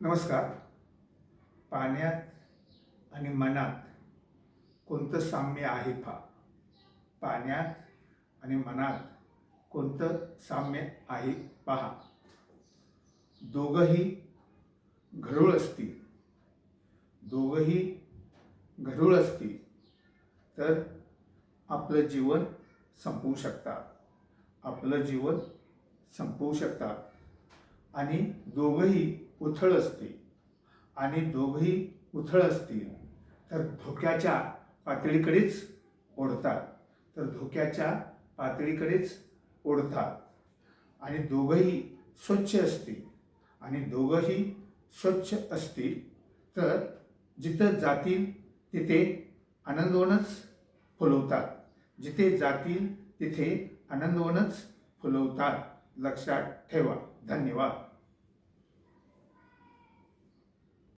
नमस्कार. पाण्यात आणि मनात कोणतं साम्य आहे पहा. पाण्यात आणि मनात कोणतं साम्य आहे पहा. दोघंही घडूळ असतील. दोघंही घडूळ असतील तर आपलं जीवन संपवू शकतात. आपलं जीवन संपवू शकतात. आणि दोघंही उथळ असते आणि दोघंही उथळ असतील तर धोक्याच्या पातळीकडेच ओढतात. तर धोक्याच्या पातळीकडेच ओढतात. आणि दोघंही स्वच्छ असतील आणि दोघंही स्वच्छ असतील तर जिथं जातील तिथे आनंदवनच फुलवतात. जिथे जातील तिथे आनंदवनच फुलवतात. लक्षात ठेवा. धन्यवाद.